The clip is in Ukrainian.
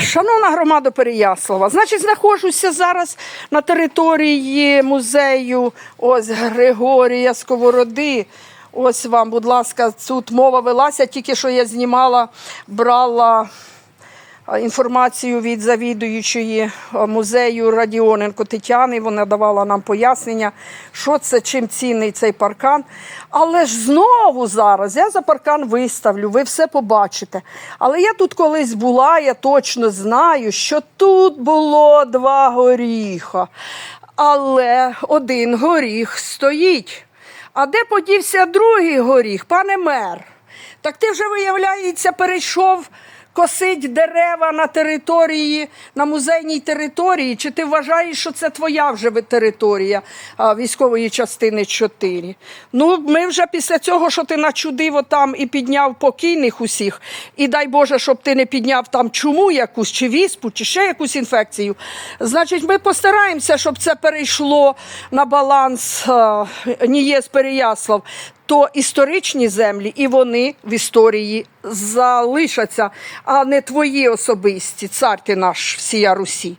Шановна громада Переяслава, значить, знаходжуся зараз на території музею ось Григорія Сковороди. Ось вам, будь ласка, тут мова велася, тільки що я знімала, брала інформацію від завідуючої музею Радіоненко Тетяни. Вона давала нам пояснення, що це, чим цінний цей паркан. Але ж знову зараз я за паркан виставлю, ви все побачите. Але я тут колись була, я точно знаю, що тут було два горіха. Але один горіх стоїть. А де подівся другий горіх, пане мер? Так ти вже, виявляється, перейшов косить дерева на території, на музейній території. Чи ти вважаєш, що це твоя вже територія військової частини 4? Ну, ми вже після цього, що ти начудив там і підняв покійних усіх, і дай Боже, щоб ти не підняв там чуму якусь, чи віспу, чи ще якусь інфекцію. Значить, ми постараємося, щоб це перейшло на баланс Нієс Переяслав то історичні землі, і вони в історії залишаться, а не твої особисті, цар ти наш всія Русі.